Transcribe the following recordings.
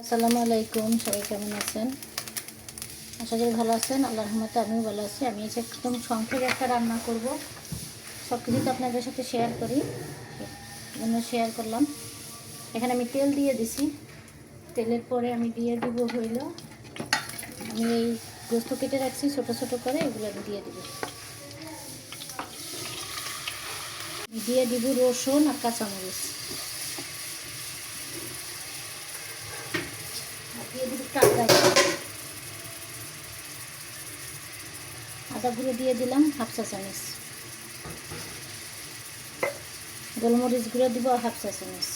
আসসালামু আলাইকুম, সবাই কেমন আছেন? আশা করি ভালো আছেন আল্লাহ রহমতে আমিও ভালো আছি। আমি আজকে একদম সংক্ষেপে একটা রান্না করব। সব কিছু তো আপনাদের সাথে শেয়ার করি। জন্য শেয়ার করলাম। এখানে আমি তেল দিয়ে দিছি। তেলের পরে আমি দিয়ে দিব হইল, আমি এই গোস্ত কেটে রাখছি ছোট ছোট করে, এগুলো আমি দিয়ে দিব। দিয়ে দিব রসুন আর কাঁচামরিচ আর দিয়ে দিব টাটকা আদা গুঁড়ো দিয়ে দিলাম, হাফ চা চামচ। গোলমরিচ গুঁড়ো দিব, হাফ চা চামচ।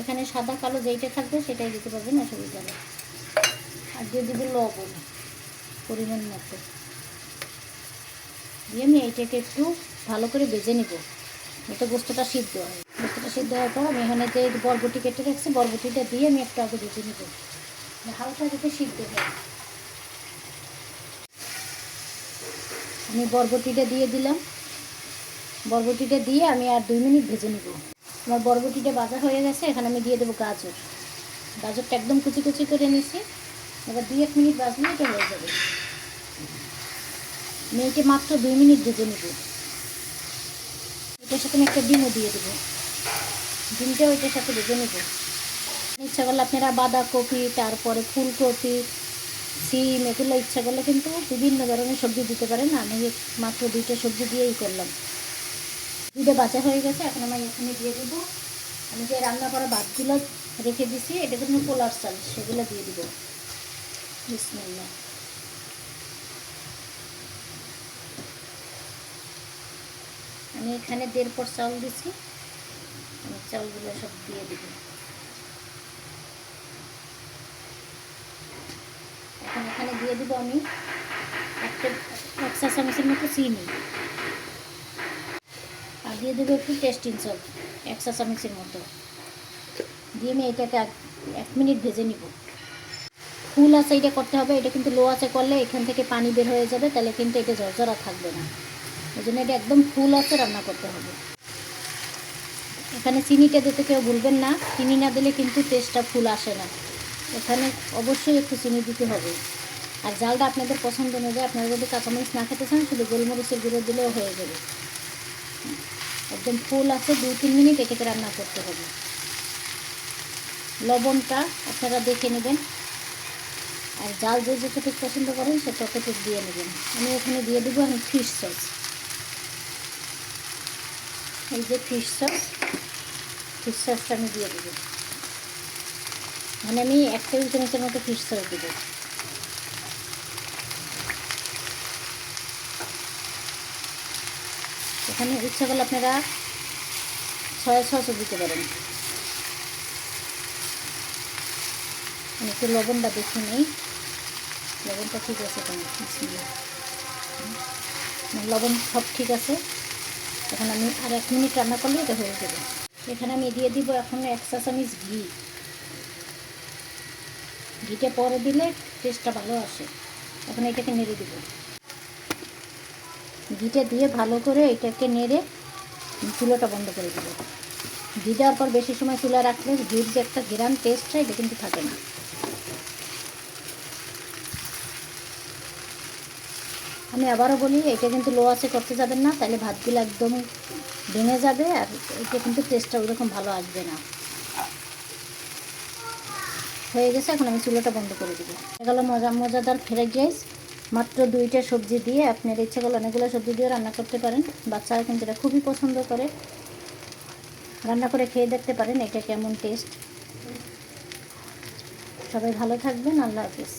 এখানে সাদা, কালো যেইটা থাকবে সেটাই দিতে পারবেন, অসুবিধা নেই। আর দিয়ে দিব লবণ, পরিমাণ মতো। দিয়ে আমি এইটাকে একটু ভালো করে ভেজে নিব। এটা গোস্তটা সিদ্ধ হয়। গোস্তটা সিদ্ধ হওয়ার পর আমি এখানে যে বরবটি কেটে রাখছি, বরবটিটা দিয়ে আমি একটু আগে বেজে নিব। হালকা যাতে সিদ্ধ হয়। আমি বরবটিটা দিয়ে দিলাম। বরবটিটা দিয়ে আমি আর দুই মিনিট ভেজে নিব। আমার বরবটিটা ভাজা হয়ে গেছে, এখানে আমি দিয়ে দেবো গাজর। গাজরটা একদম কুচি কুচি করে নিছি। এবার দুই এক মিনিট বাজলে এটা হয়ে যাবে। এটা মাত্র দুই মিনিট ভেজে নেব। এটার সাথে আমি একটা ডিমও দিয়ে দেবো। ডিমটা ওইটার সাথে ভেজে নেব। ইচ্ছা করলে আপনারা বাঁধাকপি, তারপরে ফুলকপি সিম এগুলো ইচ্ছা করলে কিন্তু বিভিন্ন ধরনের সবজি দিতে পারেন। আমি মাত্র দুইটা সবজি দিয়েই করলাম। দুটো বাঁচা হয়ে গেছে, এখন আমি এখানে দিয়ে দেবো। আমি যে রান্না করা ভাতগুলো রেখে দিছি, এটা কিন্তু পোলার চাল, সেগুলো দিয়ে দেবো। আমি এখানে দেড় পর চাউল দিছি। চাউলগুলো সব দিয়ে দিব। এখন দিয়ে দেবো আমি একটা এক চামচের মতো চিনি। আর দিয়ে দেবো একটু টেস্টিং সল্ট এক চামচের মতো। দিয়ে আমি এটাকে এক- মিনিট ভেজে নিব। ফুল আছে এটা করতে হবে, এটা কিন্তু লো আছে করলে এখান থেকে পানি বের হয়ে যাবে, তাহলে কিন্তু এটা ঝরঝরা থাকবে না। ওই জন্য এটা একদম ফুল আছে, রান্না করতে হবে। এখানে চিনিটা দিতে কেউ ভুলবেন না, চিনি না দিলে কিন্তু টেস্টটা ফুল আসে না। এখানে অবশ্যই একটু চিনি দিতে হবে। আর জালটা আপনাদের পছন্দ অনুযায়ী আপনারা যদি কাঁচামরিচ না খেতে চান, শুধু গোলমরিচের গুঁড়ো দিলেও হয়ে যাবে। একদম ফুল আছে, দু তিন মিনিট এটাকে রান্না করতে হবে। লবণটা আপনারা দেখে নেবেন। আর জাল যে যতটুকু পছন্দ করেন, সে ততটুকু দিয়ে নেবেন। আমি এখানে দিয়ে দেবো আমি ফিশ সস। এই যে ফিশ সস, ফিশ সসটা আমি দিয়ে দেবো। মানে আমি এক টেবিল চামচের মতো ফিশ সস দেবো। এখানে ইচ্ছা করলে আপনারা ছয় সসও দিতে পারেন। একটু লবণটা দেখে নিই। লবণটা ঠিক আছে কেন লবণ সব ঠিক আছে। এখন আমি আর এক মিনিট রান্না করলে এটা হয়ে যাবে। এখানে আমি দিয়ে দিব এখন এক চা চামচ ঘি। ঘিটা পরে দিলে টেস্টটা ভালো আসে। এখন এটাকে নেড়ে দিব। ঘিটা দিয়ে ভালো করে এটাকে নেড়ে চুলোটা বন্ধ করে দেবো। ঘি দেওয়ার পর বেশি সময় চুলা রাখলে ঘির যে একটা গ্রাম টেস্ট হয় এটা কিন্তু থাকে না। আমি আবারও বলি, এটা কিন্তু লো আছে, করতে যাবেন না। তাহলে ভাতগুলো একদম ভেঙে যাবে আর এটা কিন্তু টেস্টটা ওইরকম ভালো আসবে না। হয়ে গেছে, এখন আমি চুলোটা বন্ধ করে দেবো। এগুলো মজা, মজাদার ফ্রাইড রাইস। মাত্র দুইটা সবজি দিয়ে আপনার ইচ্ছে করলে অনেকগুলো সবজি দিয়ে রান্না করতে পারেন। বাচ্চারা কিন্তু এটা খুবই পছন্দ করে। রান্না করে খেয়ে দেখতে পারেন এটা কেমন টেস্ট সবাই ভালো থাকবেন, আল্লাহ হাফিজ।